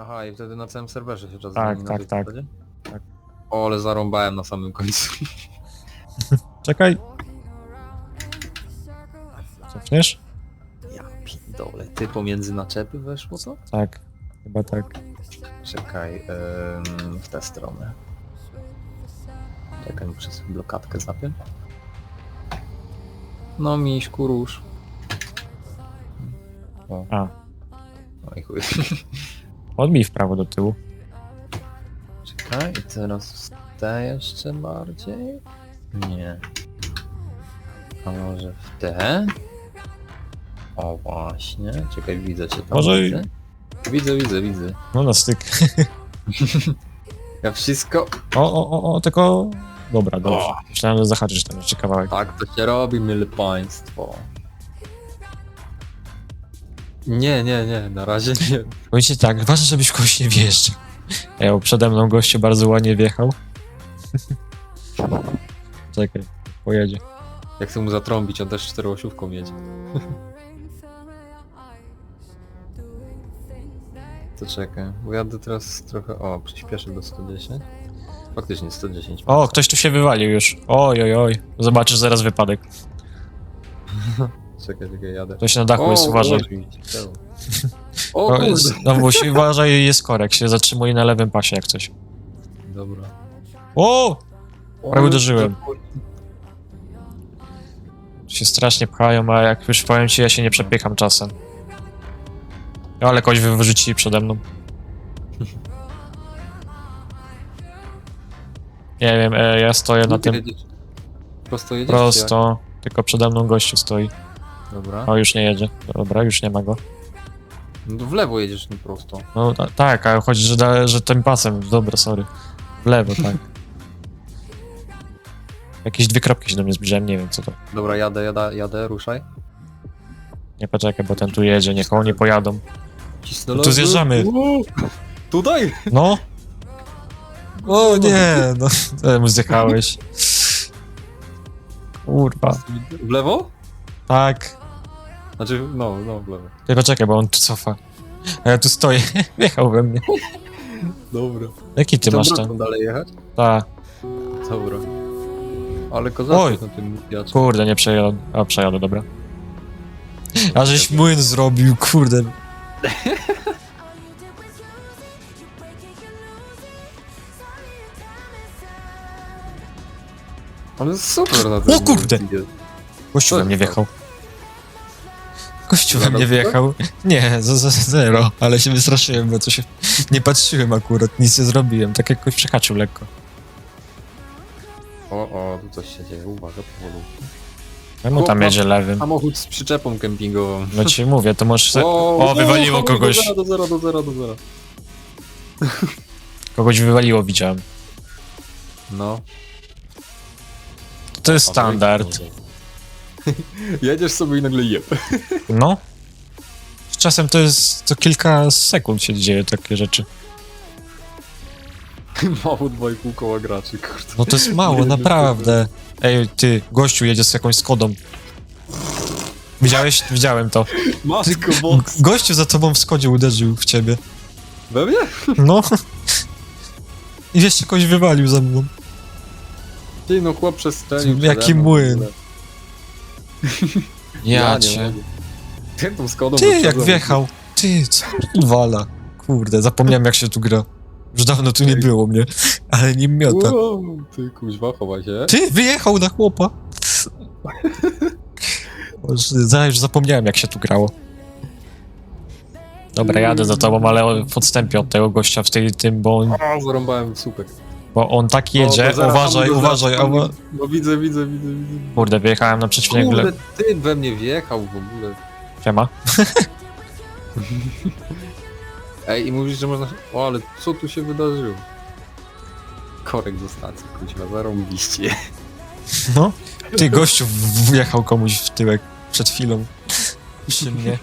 Aha, i wtedy na całym serwerze się czas Tak, zmieni tak, tej tak. zasadzie? Tak. O, ale zarąbałem na samym końcu. Czekaj. Cofniesz? Ja pindole. Ty pomiędzy naczepy weszło to? Tak. Chyba tak. Czekaj, w tę stronę. Czekaj, muszę sobie blokadkę zapiąć. No miśku, rusz. O, A. no i chuj. Odbij w prawo do tyłu. Czekaj, i teraz w tę jeszcze bardziej? Nie. A może w tę? O właśnie, czekaj, widzę cię tam. Może widzę. Widzę, widzę, widzę. No na styk. Ja wszystko... O, o, o, o, tylko... Dobra, dobrze. Myślałem, że zahaczysz tam jeszcze kawałek. Tak to się robi, mile państwo. Nie, nie, nie, na razie nie. Powiedzcie tak, ważne, żebyś kogoś nie wjeżdżał. Ej, bo przede mną goście bardzo ładnie wjechał. Czekaj, pojedzie. Jak chcę mu zatrąbić, on też czteroosiówką jedzie. To czekaj, bo jadę teraz trochę... O, przyspieszę do 110. Faktycznie 110. O, ktoś tu się wywalił już. Oj, oj, oj. Zobaczysz zaraz wypadek. Czekaj, czekaj, jadę. Ktoś na dachu jest, uważaj. O, O, kurde. no bo się uważaj, jest korek, się zatrzymuje na lewym pasie jak coś. Dobra. O! O, Prawie uderzyłem. Się strasznie pchają, a jak już powiem ci, ja się nie przepycham czasem. Ale kogoś wy- wyrzucili przede mną. Nie wiem, e, ja stoję na tym Jedziesz? Prosto jedziesz? czy jak? prosto, tylko przede mną gościu stoi. Dobra. O, już nie jedzie. Dobra, już nie ma go. No to w lewo jedziesz, nie prosto. No ta, tak, ale chodzi, że, da, że tym pasem. Dobra, sorry. W lewo, tak. Jakieś dwie kropki się do mnie zbliżają, nie wiem co to. Dobra, jadę, jadę, jadę, ruszaj. Nie poczekaj, bo ten tu jedzie, niech oni pojadą. Cisnę No tu zjeżdżamy. Uuu, Tutaj! No! O nie, no, temu zjechałeś. Kurwa, W lewo? tak. Znaczy, no, no, w lewo. Ty poczekaj, bo on tu cofa. A ja tu stoję, wjechał we mnie. Dobra. Jaki ty masz ten? dalej jechać? Ta, Dobra. Ale kozacko Oj. na tym wiatrze. kurde, nie przejadę. A, przejadę, dobra. A żeś młyn zrobił, kurde. Ale super na tym O kurde! Gościu we mnie wjechał. Zadał mnie tylko? wjechał. Nie, za, za zero, ale się wystraszyłem, bo to się... Nie patrzyłem akurat, nic nie zrobiłem, tak jakoś przehaczył lekko. O, o, tu coś się dzieje, uwaga, powolutku. Czemu tam Chłopak. jedzie lewym? Samochód z przyczepą kempingową. No ci mówię, to możesz... Se... O, wywaliło kogoś. Do zera, do zera, do zera, do zera. Kogoś wywaliło, widziałem. No. To jest O, standard. Jedziesz sobie i nagle jeb. No. Czasem to jest... to kilka sekund się dzieje takie rzeczy. Mało dwa i pół koła graczy, kurde. No to jest mało, Nie, naprawdę. Ej, ty, gościu jedzie z jakąś Skodą. Widziałeś? Widziałem to. Matko box. Gościu za tobą w Skodzie uderzył w ciebie. We mnie? No. I jeszcze kogoś wywalił za mną. Ty no chłop przestrzelił Jaki młyn. Ja nie cię. mogę. Ty tą Skodą Ty, jak wjechał. Ty, co wala. Kurde, zapomniałem jak się tu gra. Już dawno tu nie było mnie. Ale nie miota. Wow, Ty kuźwa, chowaj się. Ty, wyjechał na chłopa. Boże, za- Już zapomniałem jak się tu grało. Dobra, jadę za tobą, ale w odstępie od tego gościa w tej, tym, bo on, O, zarąbałem słupek. Bo on tak O, jedzie. uważaj, uważaj. tam- Uwa... No widzę, widzę, widzę, widzę. Kurde, wyjechałem na. Kurde, ty we mnie wjechał w ogóle. Siema. Ej, i mówisz, że można... O, ale co tu się wydarzyło? Korek do stacji, kuźwa, zarąbiście. No. Ty, gościu w- wjechał komuś w tyłek przed chwilą. Przy mnie.